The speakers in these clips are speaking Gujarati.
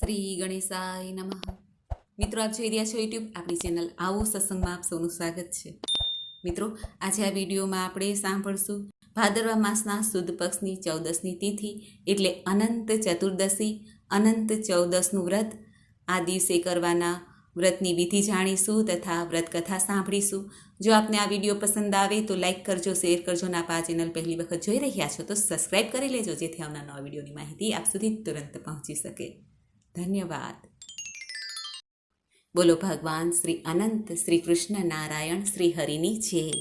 શ્રી ગણેશાય નમઃ. મિત્રો, આપ જોઈ રહ્યા છો યુટ્યુબ. આપણી ચેનલ આવો સત્સંગમાં આપ સૌનું સ્વાગત છે. મિત્રો, આજે આ વિડીયોમાં આપણે સાંભળશું ભાદરવા માસના સુદ પક્ષની ચૌદસની તિથિ એટલે અનંત ચતુર્દશી, અનંત ચૌદસનું વ્રત. આ દિવસે કરવાના વ્રતની વિધિ જાણીશું તથા વ્રત કથા સાંભળીશું. જો આપને આ વીડિયો પસંદ આવે તો લાઇક કરજો, શેર કરજો ના પા ચેનલ પહેલી વખત જોઈ રહ્યા છો તો સબસ્ક્રાઇબ કરી લેજો, જેથી આવનાર નવા વિડીયોની માહિતી આપ સુધી તુરંત પહોંચી શકે. ધન્યવાદ. બોલો ભગવાન શ્રી અનંત શ્રી કૃષ્ણ નારાયણ શ્રી હરિની જય.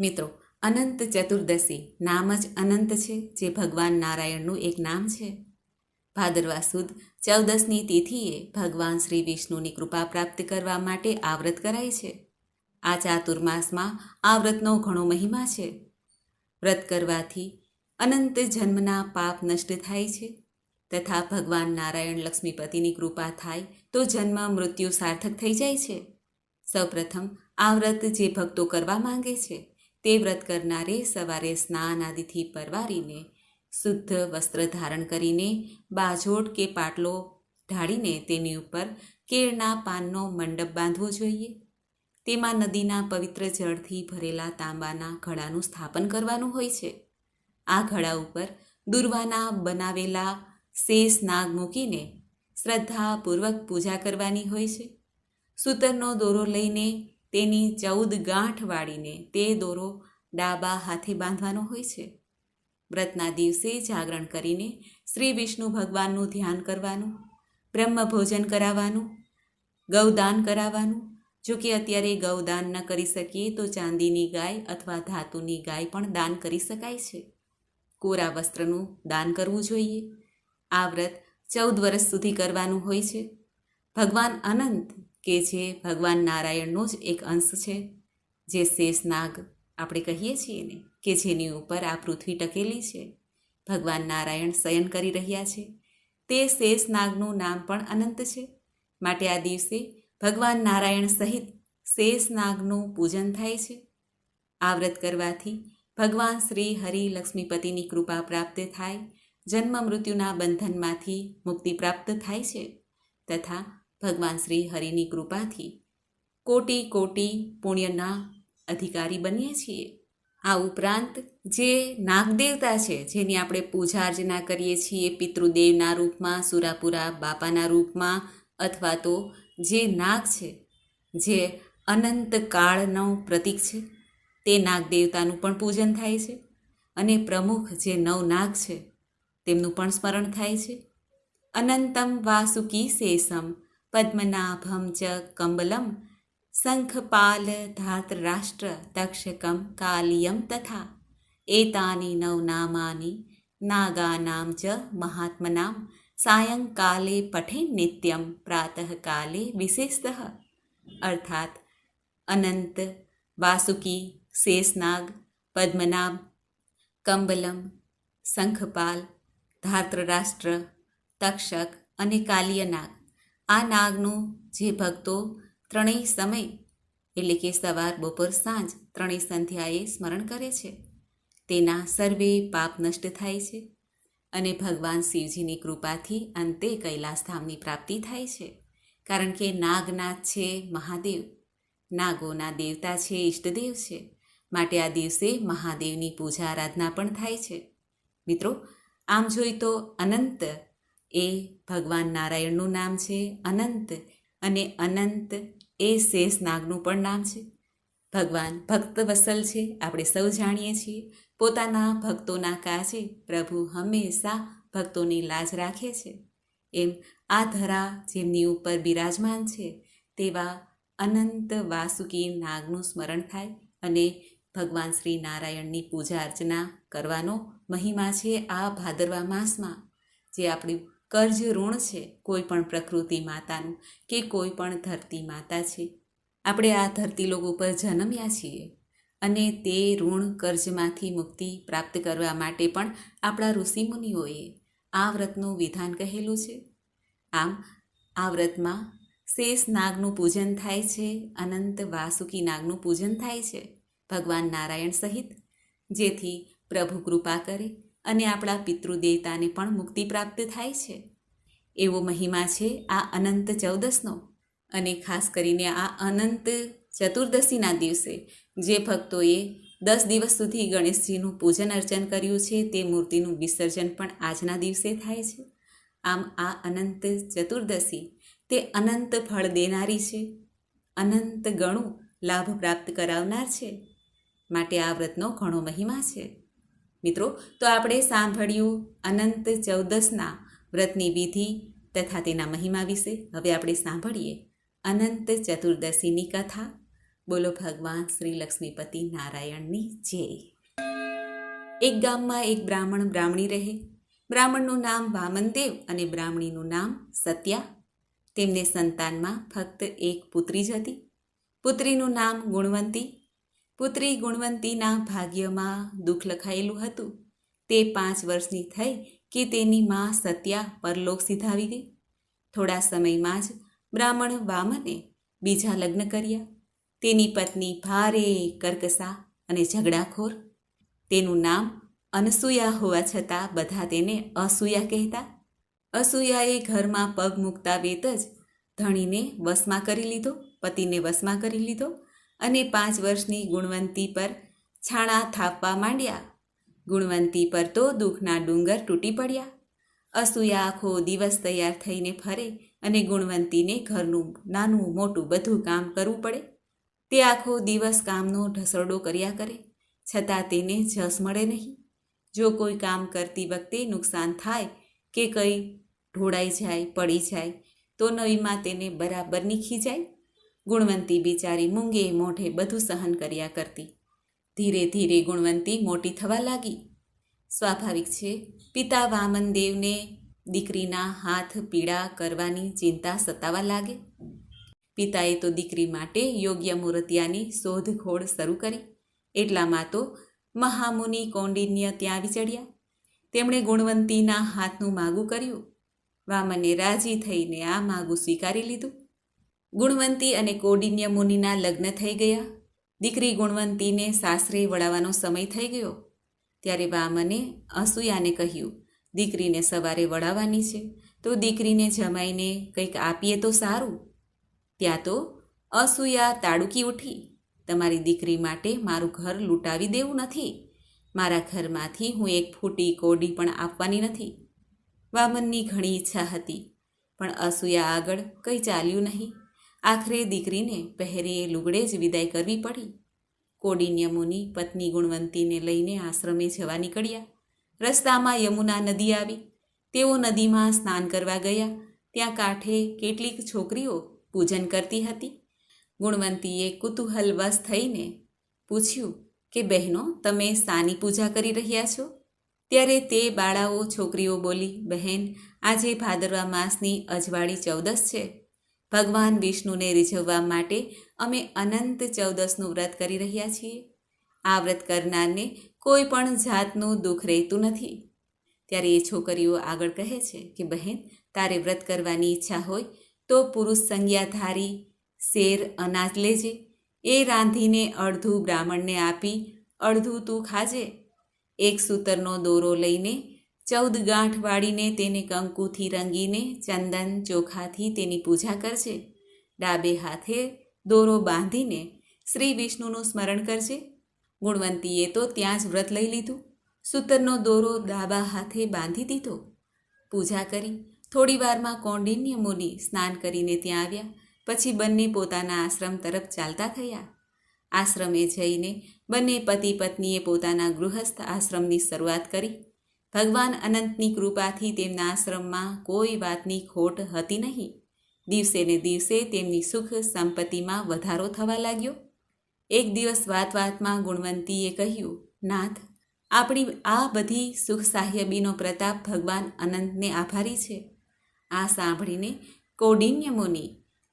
મિત્રો, અનંત ચતુર્દશી નામ જ અનંત છે, જે ભગવાન નારાયણનું એક નામ છે. ભાદરવા સુદ ચૌદસની તિથિએ ભગવાન શ્રી વિષ્ણુની કૃપા પ્રાપ્ત કરવા માટે આ વ્રત કરાય છે. આ ચાતુર્માસમાં આ વ્રતનો ઘણો મહિમા છે. વ્રત કરવાથી અનંત જન્મના પાપ નષ્ટ થાય છે. તથા ભગવાન નારાયણ લક્ષ્મીપતિની કૃપા થાય તો જન્મ મૃત્યુ સાર્થક થઈ જાય છે. સૌપ્રથમ આ વ્રત જે ભક્તો કરવા માંગે છે તે વ્રત કરનારે સવારે સ્નાન આદિથી પરવારીને, શુદ્ધ વસ્ત્ર ધારણ કરીને બાજોટ કે પાટલો ઢાળીને તેની ઉપર કેળના પાનનો મંડપ બાંધવો જોઈએ. તેમાં નદીના પવિત્ર જળથી ભરેલા તાંબાના ઘડાનું સ્થાપન કરવાનું હોય છે. આ ઘડા ઉપર દુર્વાના બનાવેલા શેષ નાગ મૂકીને શ્રદ્ધાપૂર્વક પૂજા કરવાની હોય છે. સૂતરનો દોરો લઈને તેની ચૌદ ગાંઠ વાળીને તે દોરો ડાબા હાથે બાંધવાનો હોય છે. વ્રતના દિવસે જાગરણ કરીને શ્રી વિષ્ણુ ભગવાનનું ધ્યાન કરવાનું બ્રહ્મ ભોજન કરાવવાનું, ગૌદાન કરાવવાનું. જો કે અત્યારે ગૌદાન ન કરી શકીએ તો ચાંદીની ગાય અથવા ધાતુની ગાય પણ દાન કરી શકાય છે. કોરા વસ્ત્રનું દાન કરવું જોઈએ. આ વ્રત ચૌદ વર્ષ સુધી કરવાનું હોય છે. ભગવાન અનંત કે જે ભગવાન નારાયણનો જ એક અંશ છે. જે શેષનાગ આપણે કહીએ છીએ ને, કે જેની ઉપર આ પૃથ્વી ટકેલી છે. ભગવાન નારાયણ શયન કરી રહ્યા છે. તે શેષનાગનું નામ પણ અનંત છે. માટે આ દિવસે ભગવાન નારાયણ સહિત શેષનાગનું પૂજન થાય છે. આ વ્રત કરવાથી ભગવાન શ્રી હરિ લક્ષ્મીપતિની કૃપા પ્રાપ્ત થાય જન્મ મૃત્યુના બંધનમાંથી મુક્તિ પ્રાપ્ત થાય છે તથા ભગવાન શ્રી હરિની કૃપાથી કોટી કોટી પુણ્યના અધિકારી બનીએ છીએ. આ ઉપરાંત જે નાગદેવતા છે, જેની આપણે પૂજા અર્ચના કરીએ છીએ, પિતૃદેવના રૂપમાં, સુરાપુરા બાપાના રૂપમાં અથવા તો જે નાગ છે, જે અનંત કાળનો પ્રતીક છે, તે નાગદેવતાનું પણ પૂજન થાય છે. અને પ્રમુખ જે નવ નાગ છે તેમનું પણ સ્મરણ થાય છે. અનંતમ વાસુકી શેષમ, પદ્મનાભમ ચ કંબલમ, શંખપાલ ધાતરાષ્ટ્ર તક્ષકમ કાલિયમ તથા એતાની નવનામાની નાગાનામ ચ મહાત્મનામ. સાયંકાલે પઠે નિત્યમ, પ્રાતઃકાલે વિશેષત. અર્થાત અનંત, વાસુકી, શેષનાગ, પદ્મનાભ, કંબલમ, શંખપાલ ધાર્તરાષ્ટ્ર તક્ષક અને કાલિયનાગ આ નાગનું જે ભક્તો ત્રણેય સમય, એટલે કે સવાર, બપોર, સાંજ, ત્રણેય સંધ્યાએ સ્મરણ કરે છે. તેના સર્વે પાપ નષ્ટ થાય છે અને ભગવાન શિવજીની કૃપાથી અંતે કૈલાસધામની પ્રાપ્તિ થાય છે. કારણ કે નાગનાથ છે મહાદેવ. નાગોના દેવતા છે ઈષ્ટદેવ છે. માટે આ દિવસે મહાદેવની પૂજા આરાધના પણ થાય છે. મિત્રો આમ જોઈ તો અનંત એ ભગવાન નારાયણનું નામ છે, અનંત અને અનંત એ શેષ નાગનું પણ નામ છે. ભગવાન ભક્ત વસલ છે, આપણે સૌ જાણીએ છીએ. પોતાના ભક્તોના કાજે પ્રભુ હંમેશા ભક્તોની લાજ રાખે છે. એમ આ ધરા જેમની ઉપર બિરાજમાન છે, તેવા અનંત વાસુકી નાગનું સ્મરણ થાય અને ભગવાન શ્રી નારાયણની પૂજા અર્ચના કરવાનો મહિમા છે આ ભાદરવા માસમાં. જે આપણી કર્જ ઋણ છે, કોઈ પણ પ્રકૃતિ માતાનું કે કોઈ પણ ધરતી માતા છે. આપણે આ ધરતી લોક ઉપર જન્મ્યા છીએ અને તે ઋણ કર્જમાંથી મુક્તિ પ્રાપ્ત કરવા માટે પણ આપણા ઋષિમુનિઓએ આ વ્રતનું વિધાન કહેલું છે. આમ, આ વ્રતમાં શેષ નાગનું પૂજન થાય છે, અનંત વાસુકી નાગનું પૂજન થાય છે, ભગવાન નારાયણ સહિત. જેથી પ્રભુ કૃપા કરે અને આપણા પિતૃદેવતાને પણ મુક્તિ પ્રાપ્ત થાય છે. એવો મહિમા છે આ અનંત ચૌદસનો અને ખાસ કરીને આ અનંત ચતુર્દશીના દિવસે જે ભક્તોએ દસ દિવસ સુધી ગણેશજીનું પૂજન અર્ચન કર્યું છે તે મૂર્તિનું વિસર્જન પણ આજના દિવસે થાય છે. આમ આ અનંત ચતુર્દશી તે અનંત ફળ દેનારી છે. અનંત ગણું લાભ પ્રાપ્ત કરાવનાર છે. માટે આ વ્રતનો ઘણો મહિમા છે. મિત્રો, તો આપણે સાંભળ્યું અનંત ચૌદસના વ્રતની વિધિ તથા તેના મહિમા વિશે. હવે આપણે સાંભળીએ અનંત ચતુર્દશીની કથા. બોલો ભગવાન શ્રી લક્ષ્મીપતિ નારાયણની જય. એક ગામમાં એક બ્રાહ્મણ બ્રાહ્મણી રહે. બ્રાહ્મણનું નામ વામનદેવ અને બ્રાહ્મણીનું નામ સત્યા. તેમને સંતાનમાં ફક્ત એક પુત્રી જ હતી. પુત્રીનું નામ ગુણવંતી પુત્રી ગુણવંતીના ભાગ્યમાં દુઃખ લખાયેલું હતું. તે પાંચ વર્ષની થઈ કે તેની મા સત્યા પરલોક સિધાવી ગઈ. થોડા સમયમાં જ બ્રાહ્મણ વામને બીજા લગ્ન કર્યા. તેની પત્ની ભારે કર્કશા અને ઝઘડાખોર. તેનું નામ અનસૂયા હોવા છતાં બધા તેને અસૂયા કહેતા. અસૂયાએ ઘરમાં પગ મૂકતા વેત જ ધણીને વશમાં કરી લીધો, પતિને વશમાં કરી લીધો અને પાંચ વર્ષની ગુણવંતી પર છાણા થાપવા માંડ્યા. ગુણવંતી પર તો દુઃખના ડુંગર તૂટી પડ્યા. અસૂયા આખો દિવસ તૈયાર થઈને ફરે અને ગુણવંતીને ઘરનું નાનું મોટું બધું કામ કરવું પડે. તે આખો દિવસ કામનો ઢસરડો કર્યા કરે, છતાં તેને જસ મળે નહીં. જો કોઈ કામ કરતી વખતે નુકસાન થાય કે કંઈ ઢોળાઈ જાય, પડી જાય, તો નવીમાં તેને બરાબર નીખી જાય. ગુણવંતી બિચારી મૂંગે મોઢે બધું સહન કર્યા કરતી. ધીરે ધીરે ગુણવંતી મોટી થવા લાગી. સ્વાભાવિક છે, પિતા વામનદેવને દીકરીના હાથ પીડા કરવાની ચિંતા સતાવા લાગે. પિતાએ તો દીકરી માટે યોગ્ય મૂર્તિયાની શોધખોળ શરૂ કરી. એટલામાં તો મહામુનિ કૌંડિન્ય ત્યાં વિચડ્યા. તેમણે ગુણવંતીના હાથનું માગું કર્યું. વામને રાજી થઈને આ માગું સ્વીકારી લીધું. ગુણવંતી અને કોડિન્ય મુનિના લગ્ન થઈ ગયા. દીકરી ગુણવંતીને સાસરે વળાવવાનો સમય થઈ ગયો. ત્યારે વામને અસૂયાને કહ્યું, દીકરીને સવારે વળાવવાની છે. તો દીકરીને જમાઈને કંઈક આપીએ તો સારું. ત્યાં તો અસૂયા તાડુકી ઉઠી, તમારી દીકરી માટે મારું ઘર લૂંટાવી દેવું નથી. મારા ઘરમાંથી હું એક ફૂટી કોડી પણ આપવાની નથી. વામનની ઘણી ઈચ્છા હતી, પણ અસૂયા આગળ કંઈ ચાલ્યું નહીં. આખરે દીકરીને પહેરીએ લુગડે જ વિદાય કરવી પડી. કોડિન્ય મુનિ પત્ની ગુણવંતીને લઈને આશ્રમે જવા નીકળ્યા. રસ્તામાં યમુના નદી આવી. તેઓ નદીમાં સ્નાન કરવા ગયા. ત્યાં કાંઠે કેટલીક છોકરીઓ પૂજન કરતી હતી. ગુણવંતીએ કુતૂહલવશ થઈને પૂછ્યું કે, બહેનો, તમે સાની પૂજા કરી રહ્યા છો? ત્યારે તે બાળાઓ છોકરીઓ બોલી, બહેન, આજે ભાદરવા માસની અજવાળી ચૌદસ છે. ભગવાન વિષ્ણુને રીઝવવા માટે અમે અનંત ચૌદસનું વ્રત કરી રહ્યા છીએ. આ વ્રત કરનારને કોઈ પણ જાતનું દુઃખ રહેતું નથી. ત્યારે એ છોકરીઓ આગળ કહે છે કે, બહેન, તારે વ્રત કરવાની ઈચ્છા હોય તો પુરુષ સંજ્ઞાધારી શેર અનાજ લેજે. એ રાંધીને અડધું બ્રાહ્મણને આપી અડધું તું ખાજે. એક સૂતરનો દોરો લઈને ચૌદ ગાંઠ વાળીને તેને કંકુથી રંગીને ચંદન ચોખાથી તેની પૂજા કરશે. ડાબે હાથે દોરો બાંધીને શ્રી વિષ્ણુનું સ્મરણ કરજે ગુણવંતીએ તો ત્યાં જ વ્રત લઈ લીધું. સૂતરનો દોરો ડાબા હાથે બાંધી દીધો. પૂજા કરી થોડી વારમાં કૌંડિન્ય મુનિ સ્નાન કરીને ત્યાં આવ્યા. પછી બંને પોતાના આશ્રમ તરફ ચાલતા થયા. આશ્રમે જઈને બંને પતિ પત્નીએ પોતાના ગૃહસ્થ આશ્રમની શરૂઆત કરી. ભગવાન અનંતની કૃપાથી તેમના આશ્રમમાં કોઈ વાતની ખોટ હતી નહીં. દિવસે ને દિવસે તેમની સુખ સંપત્તિમાં વધારો થવા લાગ્યો. એક દિવસ વાત વાતમાં ગુણવંતીએ કહ્યું, નાથ, આપણી આ બધી સુખ સાહ્યબીનો પ્રતાપ ભગવાન અનંતને આભારી છે. આ સાંભળીને કોડિન્ય મુનિ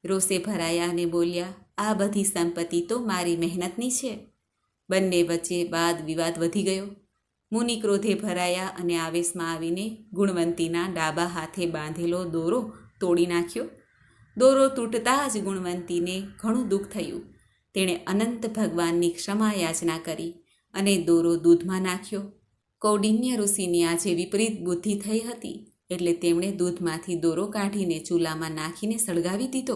રોષે ભરાયા અને બોલ્યા, આ બધી સંપત્તિ તો મારી મહેનતની છે. બંને વચ્ચે વાદ વિવાદ વધી ગયો. મુનિ ક્રોધે ભરાયા અને આવેશમાં આવીને ગુણવંતીના ડાબા હાથે બાંધેલો દોરો તોડી નાખ્યો. દોરો તૂટતા જ ગુણવંતીને ઘણું દુઃખ થયું. તેણે અનંત ભગવાનની ક્ષમા યાચના કરી અને દોરો દૂધમાં નાખ્યો. કૌડિન્ય ઋષિની આજે વિપરીત બુદ્ધિ થઈ હતી એટલે તેમણે દૂધમાંથી દોરો કાઢીને ચૂલામાં નાખીને સળગાવી દીધો.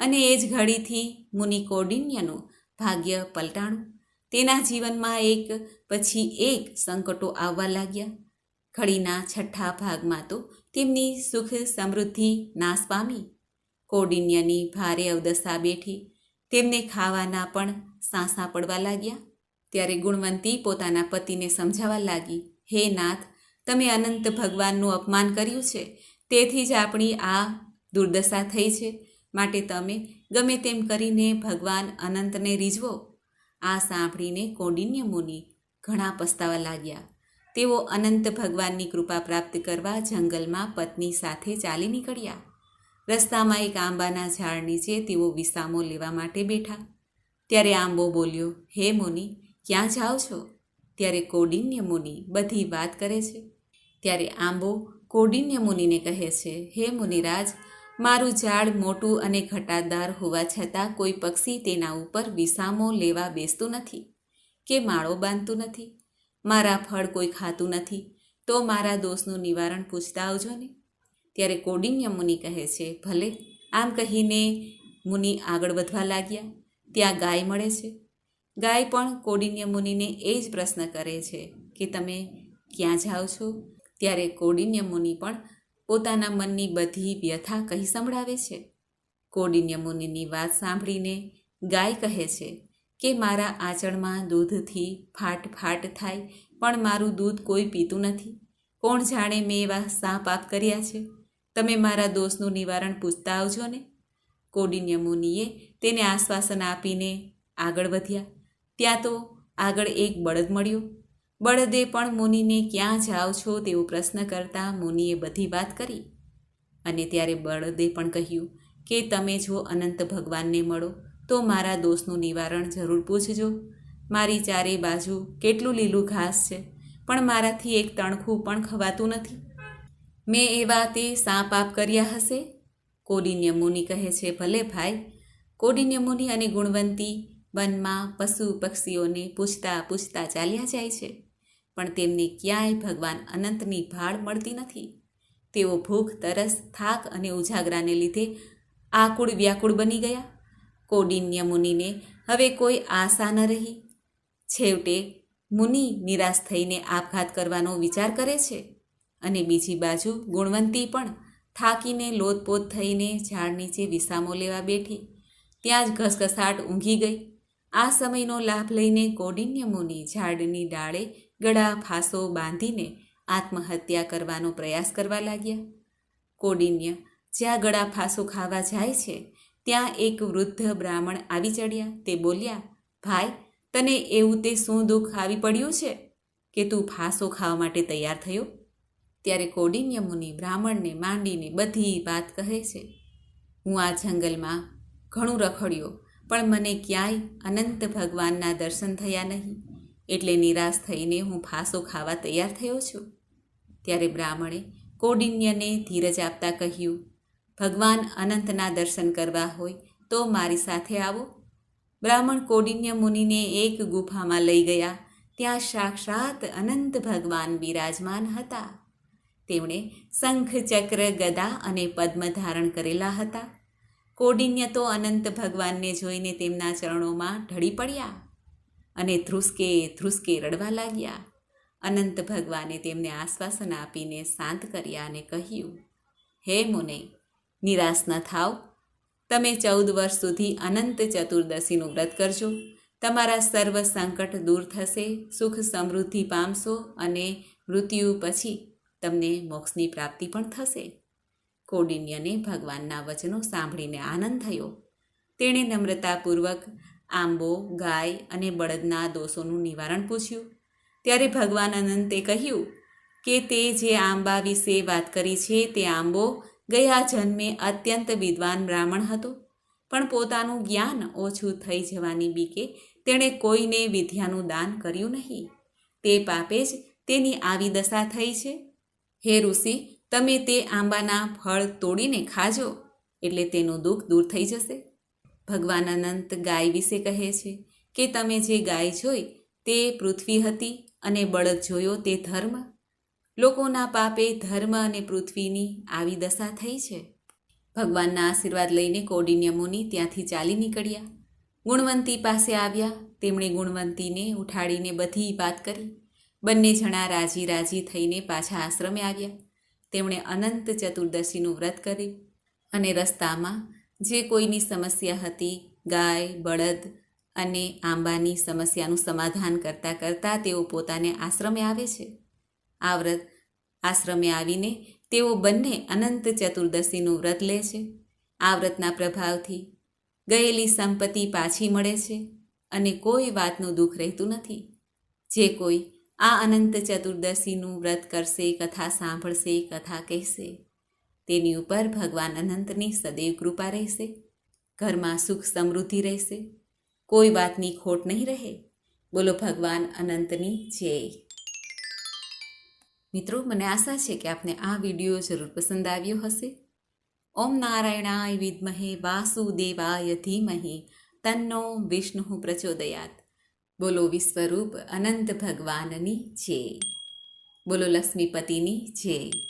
અને એ જ ઘડીથી મુનિ કૌડિન્યનું ભાગ્ય પલટાણું તેના જીવનમાં એક, પછી એક સંકટો આવવા લાગ્યા. ઘડીના છઠ્ઠા ભાગમાં તો તેમની સુખ સમૃદ્ધિ નાશ પામી. કોડિન્યની ભારે અવદશા બેઠી. તેમને ખાવાના પણ સાંસા પડવા લાગ્યા. ત્યારે ગુણવંતી પોતાના પતિને સમજાવવા લાગી, હે નાથ, તમે અનંત ભગવાનનું અપમાન કર્યું છે. તેથી જ આપણી આ દુર્દશા થઈ છે. માટે તમે ગમે તેમ કરીને ભગવાન અનંતને રીઝવો. આ સાંભળીને કૌંડિન્ય મુનિ ઘણા પસ્તાવા લાગ્યા. તેઓ અનંત ભગવાનની કૃપા પ્રાપ્ત કરવા જંગલમાં પત્ની સાથે ચાલી નીકળ્યા. રસ્તામાં એક આંબાના ઝાડ નીચે તેઓ વિસામો લેવા માટે બેઠા. ત્યારે આંબો બોલ્યો, હે મુનિ, ક્યાં જાઓ છો? ત્યારે કોડિન્ય મુનિ બધી વાત કરે છે. ત્યારે આંબો કૌડિન્ય મુનિને કહે છે, હે મુનિરાજ મારું ઝાડ મોટું અને ઘટાદાર હોવા છતાં કોઈ પક્ષી તેના ઉપર વિસામો લેવા બેસતું નથી કે માળો બાંધતું નથી, મારા ફળ કોઈ ખાતું નથી, તો મારા દોષનું નિવારણ પૂછતા આવજો ને. ત્યારે કોડિન્ય મુનિ કહે છે, ભલે, આમ કહીને મુનિ આગળ વધવા લાગ્યા, ત્યાં ગાય મળે છે. ગાય પણ કોડિન્ય મુનિને એ જ પ્રશ્ન કરે છે કે, તમે ક્યાં જાઓ છો? ત્યારે કોડિન્ય મુનિ પણ પોતાના મનની બધી વ્યથા કહી સંભળાવે છે. કોડિન્ય મુનિની વાત સાંભળીને ગાય કહે છે કે, મારા આંચળમાં દૂધથી ફાટ ફાટ થાય, પણ મારું દૂધ કોઈ પીતું નથી. કોણ જાણે મેં એવા સા પાપ કર્યા છે. તમે મારા દોષનું નિવારણ પૂછતા આવજો ને. કોડિન્ય મુનિએ તેને આશ્વાસન આપીને આગળ વધ્યા. ત્યાં તો આગળ એક બળદ મળ્યો. બળદે પણ મુનિને ક્યાં જાઓ છો તેવો પ્રશ્ન કરતા મુનિએ બધી વાત કરી. અને ત્યારે બળદે પણ કહ્યું કે તમે જો અનંત ભગવાનને મળો, તો મારા દોષનું નિવારણ જરૂર પૂછજો. મારી ચારે બાજુ કેટલું લીલું ઘાસ છે, પણ મારાથી એક તણખું પણ ખવાતું નથી. મેં એવા તે સાપ પાપ કર્યા હશે? કોડિન્ય મુનિ કહે છે, ભલે ભાઈ. કોડિન્ય મુનિ અને ગુણવંતી વનમાં પશુ પક્ષીઓને પૂછતા પૂછતા ચાલ્યા જાય છે. પણ તેમને ક્યાંય ભગવાન અનંતની ભાળ મળતી નથી. તેઓ ભૂખ, તરસ, થાક અને ઉજાગરાને લીધે આકુળ વ્યાકુળ બની ગયા. કૌડિન્ય મુનિને હવે કોઈ આશા ન રહી. છેવટે મુનિ નિરાશ થઈને આપઘાત કરવાનો વિચાર કરે છે અને બીજી બાજુ ગુણવંતી પણ થાકીને લોતપોત થઈને ઝાડ નીચે વિસામો લેવા બેઠી. ત્યાં જ ઘસઘસાટ ઊંઘી ગઈ. આ સમયનો લાભ લઈને કૌડિન્ય મુનિ ઝાડની ડાળે ગળા, ફાંસો બાંધીને આત્મહત્યા કરવાનો પ્રયાસ કરવા લાગ્યા. કોડિન્ય, જ્યાં ગળા, ફાંસો ખાવા જાય છે, ત્યાં એક વૃદ્ધ બ્રાહ્મણ આવી ચડ્યા. તે બોલ્યા, ભાઈ, તને એવું તે શું દુઃખ આવી પડ્યું છે કે તું ફાંસો ખાવા માટે તૈયાર થયો? ત્યારે કોડિન્ય મુનિ બ્રાહ્મણને માંડીને બધી વાત કહે છે. હું આ જંગલમાં ઘણું રખડ્યો, પણ મને ક્યાંય અનંત ભગવાનના દર્શન થયા નહીં. એટલે નિરાશ થઈને હું ફાંસો ખાવા તૈયાર થયો છું. ત્યારે બ્રાહ્મણે કોડિન્યને ધીરજ આપતા કહ્યું, ભગવાન અનંતના દર્શન કરવા હોય તો મારી સાથે આવો. બ્રાહ્મણ કોડિન્ય મુનિને એક ગુફામાં લઈ ગયા. ત્યાં સાક્ષાત અનંત ભગવાન બિરાજમાન હતા. તેમણે શંખ, ચક્ર, ગદા અને પદ્મ ધારણ કરેલા હતા. કોડિન્ય તો અનંત ભગવાનને જોઈને તેમના ચરણોમાં ઢળી પડ્યા. અને ધ્રુસકે ધ્રુસકે રડવા લાગ્યા. અનંત ભગવાને તેમને આશ્વાસન આપીને શાંત કર્યા અને કહ્યું, હે મુને, નિરાશ ન થાવ. તમે ચૌદ વર્ષ સુધી અનંત ચતુર્દશીનું વ્રત કરજો. તમારા સર્વ સંકટ દૂર થશે, સુખ સમૃદ્ધિ પામશો અને મૃત્યુ પછી તમને મોક્ષની પ્રાપ્તિ પણ થશે. કૌડિન્યને ભગવાનના વચનો સાંભળીને આનંદ થયો. તેણે નમ્રતાપૂર્વક આંબો, ગાય અને બળદના દોષોનું નિવારણ પૂછ્યું. ત્યારે ભગવાન અનંતે કહ્યું કે તે જે આંબા વિશે વાત કરી છે તે આંબો ગયા જન્મે અત્યંત વિદ્વાન બ્રાહ્મણ હતો. પણ પોતાનું જ્ઞાન ઓછું થઈ જવાની બીકે તેણે કોઈને વિદ્યાનું દાન કર્યું નહીં. તે પાપે જ તેની આવી દશા થઈ છે. હે ઋષિ, તમે તે આંબાના ફળ તોડીને ખાજો, એટલે તેનું દુઃખ દૂર થઈ જશે. ભગવાન અનંત ગાય વિશે કહે છે કે તમે જે ગાય જોઈ તે પૃથ્વી હતી અને બળદ જોયો તે ધર્મ. લોકોના પાપે ધર્મ અને પૃથ્વીની આવી દશા થઈ છે. ભગવાનના આશીર્વાદ લઈને કોડિન્ય મુનિ ત્યાંથી ચાલી નીકળ્યા. ગુણવંતી પાસે આવ્યા. તેમણે ગુણવંતીને ઉઠાડીને બધી વાત કરી. બંને જણા રાજી રાજી થઈને પાછા આશ્રમે આવ્યા. તેમણે અનંત ચતુર્દશીનું વ્રત કર્યું અને રસ્તામાં જે કોઈની સમસ્યા હતી, ગાય, બળદ અને આંબાની સમસ્યાનું સમાધાન કરતાં કરતાં તેઓ પોતાને આશ્રમે આવે છે. આ વ્રત આશ્રમે આવીને તેઓ બંને અનંત ચતુર્દશીનું વ્રત લે છે. આ વ્રતના પ્રભાવથી ગયેલી સંપત્તિ પાછી મળે છે અને કોઈ વાતનું દુઃખ રહેતું નથી. જે કોઈ આ અનંત ચતુર્દશીનું વ્રત કરશે, કથા સાંભળશે, કથા કહેશે તેની ઉપર ભગવાન અનંતની સદૈવ કૃપા રહેશે. ઘરમાં સુખ સમૃદ્ધિ રહેશે. કોઈ વાતની ખોટ નહીં રહે. બોલો ભગવાન અનંતની જય. મિત્રો, મને આશા છે કે આપને આ વીડિયો જરૂર પસંદ આવ્યો હશે. ઓમ નારાયણાય વિદ્મહે વાસુદેવાય ધીમહી તન્નો વિષ્ણુ પ્રચોદયાત. બોલો વિશ્વરૂપ અનંત ભગવાનની જય. બોલો લક્ષ્મીપતિની જય.